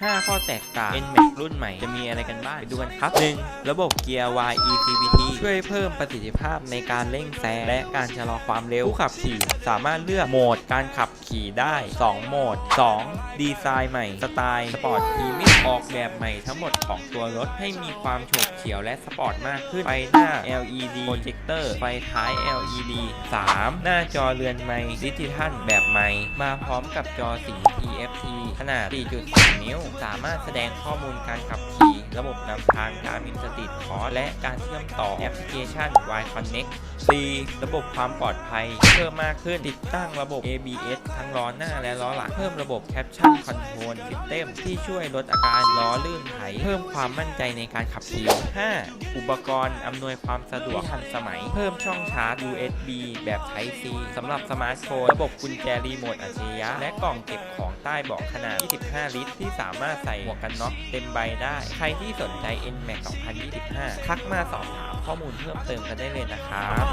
5 ข้อแตกต่าง NMAX รุ่นใหม่ จะมีอะไรกันบ้างไปดูกันครับ 1. ระบบเกียร์ YECVT ช่วยเพิ่มประสิทธิภาพในการเร่งแซงและการชะลอความเร็ว ผู้ขับขี่ สามารถเลือกโหมดการขับขี่ได้ 2 โหมด 2. ดีไซน์ใหม่ สไตล์ สปอร์ตพรีเมียมออกแบบใหม่ทั้งหมดของตัวรถให้มีความโฉบเฉี่ยวและสปอร์ตมากขึ้น ไฟหน้า LED โปรเจคเตอร์ ไฟท้าย LED 3. หน้าจอเรือนไม้ดิจิทัลแบบใหม่ มาพร้อมกับจอสี TFT ขนาด4.2นิ้วสามารถแสดงข้อมูลการขับขี่ ระบบนำทางการมินสติดคอและการเชื่อมต่อแอปพลิเคชัน Y Connect 4. ระบบความปลอดภัย เพิ่มมากขึ้นติดตั้งระบบ ABS ทั้งล้อหน้าและล้อหลัง เพิ่มระบบ Caption Control System ที่ช่วยลดอาการล้อลื่นไถ เพิ่มความมั่นใจในการขับขี่ 5. อุปกรณ์อำนวยความสะดวกทันสมัย เพิ่มช่องชาร์จ USB แบบ Type C สำหรับสมาร์ทโฟนระบบกุญแจรีโมทอัจฉริยะ และกล่องเก็บของใต้เบาะขนาด 25 ลิตร ที่สามารถใส่หมวกกันน็อกเต็มใบได้ ใครที่ที่สนใจ NMAX 2025 ทักมาสอบถามข้อมูลเพิ่มเติมกันได้เลยนะครับ